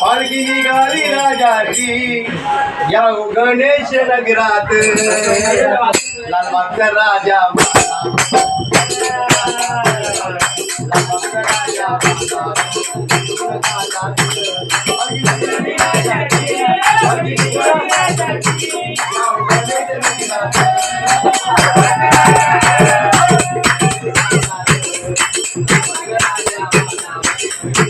पालखी निघाली राजाची या हो गणेश नगरात लालबागचा राजा Thank you.